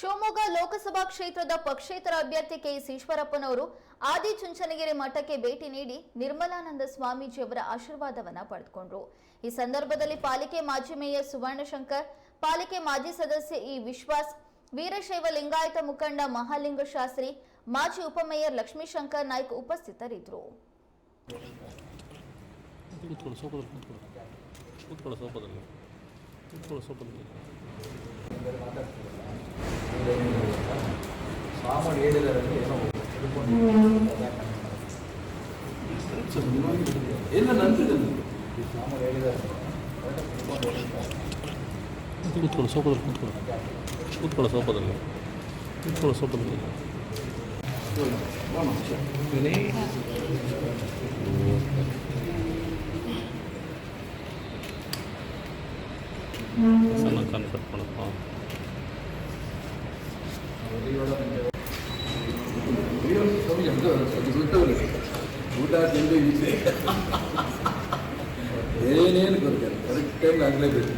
ಶಿವಮೊಗ್ಗ ಲೋಕಸಭಾ ಕ್ಷೇತ್ರದ ಪಕ್ಷೇತರ ಅಭ್ಯರ್ಥಿ ಕೆಎಸ್ ಈಶ್ವರಪ್ಪನವರು ಆದಿಚುಂಚನಗಿರಿ ಮಠಕ್ಕೆ ಭೇಟಿ ನೀಡಿ ನಿರ್ಮಲಾನಂದ ಸ್ವಾಮೀಜಿಯವರ ಆಶೀರ್ವಾದವನ್ನ ಪಡೆದುಕೊಂಡ್ರು. ಈ ಸಂದರ್ಭದಲ್ಲಿ ಪಾಲಿಕೆ ಮಾಜಿ ಮೇಯರ್ ಸುವರ್ಣಶಂಕರ್, ಪಾಲಿಕೆ ಮಾಜಿ ಸದಸ್ಯ ಇ ವಿಶ್ವಾಸ್, ವೀರಶೈವ ಲಿಂಗಾಯತ ಮುಖಂಡ ಮಹಾಲಿಂಗ ಶಾಸ್ತ್ರಿ, ಮಾಜಿ ಉಪಮೇಯರ್ ಲಕ್ಷ್ಮೀಶಂಕರ್ ನಾಯ್ಕ ಉಪಸ್ಥಿತರಿದ್ದರು. ಕೂತ್ಕೊಳ್ಳಿ ಸೋಫಾದಲ್ಲಿ ಕೂತ್ಕೊಳ್ಳಿ ಕೂತ್ಕೊಳ್ಳಿ ಸೋಫಾದಲ್ಲಿ ಕೂತ್ಕೊಳ್ಳಿ ಸೋಫಾದಲ್ಲಿ ಸಾಮಾನ್ಯ ಹೇಳಿದಾರಲ್ಲಿ ಏನೋ ಎಲ್ಲ ನಂತಿದೆ ಸಾಮಾನ್ಯ ಹೇಳಿದ್ದಾರೆ ಕೂತ್ಕೊಳ್ಳಿ ಸೋಫಾದಲ್ಲಿ ಕೂತ್ಕೊಳ್ಳಿ ಕೂತ್ಕೊಳ್ಳಿ ಸೋಫಾದಲ್ಲಿ ಕೂತ್ಕೊಳ್ಳಿ ಸೋಫಾದಲ್ಲಿ ಸಣ್ಣ ಕಾನ್ ಕಟ್ ಮಾಡಪ್ಪ ಊಟ ತಿಂಡಿ ಈಚೆ ಏನೇನು ಕೊಡ್ತಾರೆ ಕರೆಕ್ಟ್ ಟೈಮ್ ಆಗಲೇಬೇಕು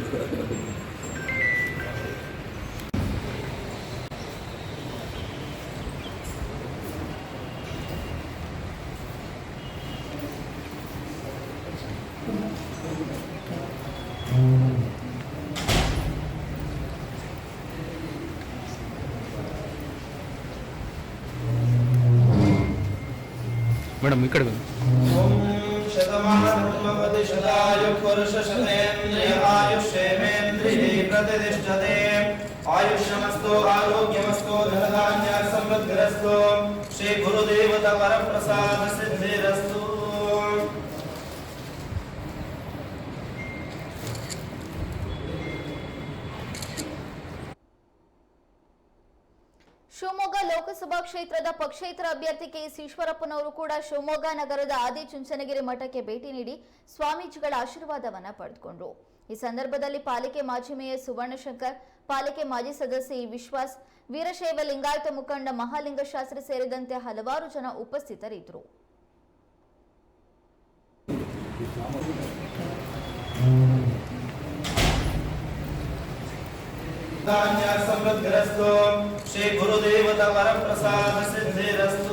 మేడం ఇక్కడ प्रतिष्ठते आयुष्यमस्तो आरोग्यमस्तो धनधान्य समृद्धिरस्तो श्री गुरुदेवता वरप्रसाद सिद्धिरस्तु ಶಿವಮೊಗ್ಗ ಲೋಕಸಭಾ ಕ್ಷೇತ್ರದ ಪಕ್ಷೇತರ ಅಭ್ಯರ್ಥಿ ಕೆಎಸ್ ಈಶ್ವರಪ್ಪನವರು ಕೂಡ ಶಿವಮೊಗ್ಗ ನಗರದ ಆದಿ ಚುಂಚನಗಿರಿ ಮಠಕ್ಕೆ ಭೇಟಿ ನೀಡಿ ಸ್ವಾಮೀಜಿಗಳ ಆಶೀರ್ವಾದವನ್ನು ಪಡೆದುಕೊಂಡರು. ಈ ಸಂದರ್ಭದಲ್ಲಿ ಪಾಲಿಕೆ ಮಾಜಿ ಮೇಯರ್ ಸುವರ್ಣಶಂಕರ್, ಪಾಲಿಕೆ ಮಾಜಿ ಸದಸ್ಯ ವಿಶ್ವಾಸ್, ವೀರಶೈವ ಲಿಂಗಾಯತ ಮುಖಂಡ ಮಹಾಲಿಂಗಶಾಸ್ತ್ರಿ ಸೇರಿದಂತೆ ಹಲವಾರು ಜನ ಉಪಸ್ಥಿತರಿದ್ದರು. धान्यसमृद्धिरस्तु श्रीगुरुदेवता वरप्रसाद सिद्धिरस्तु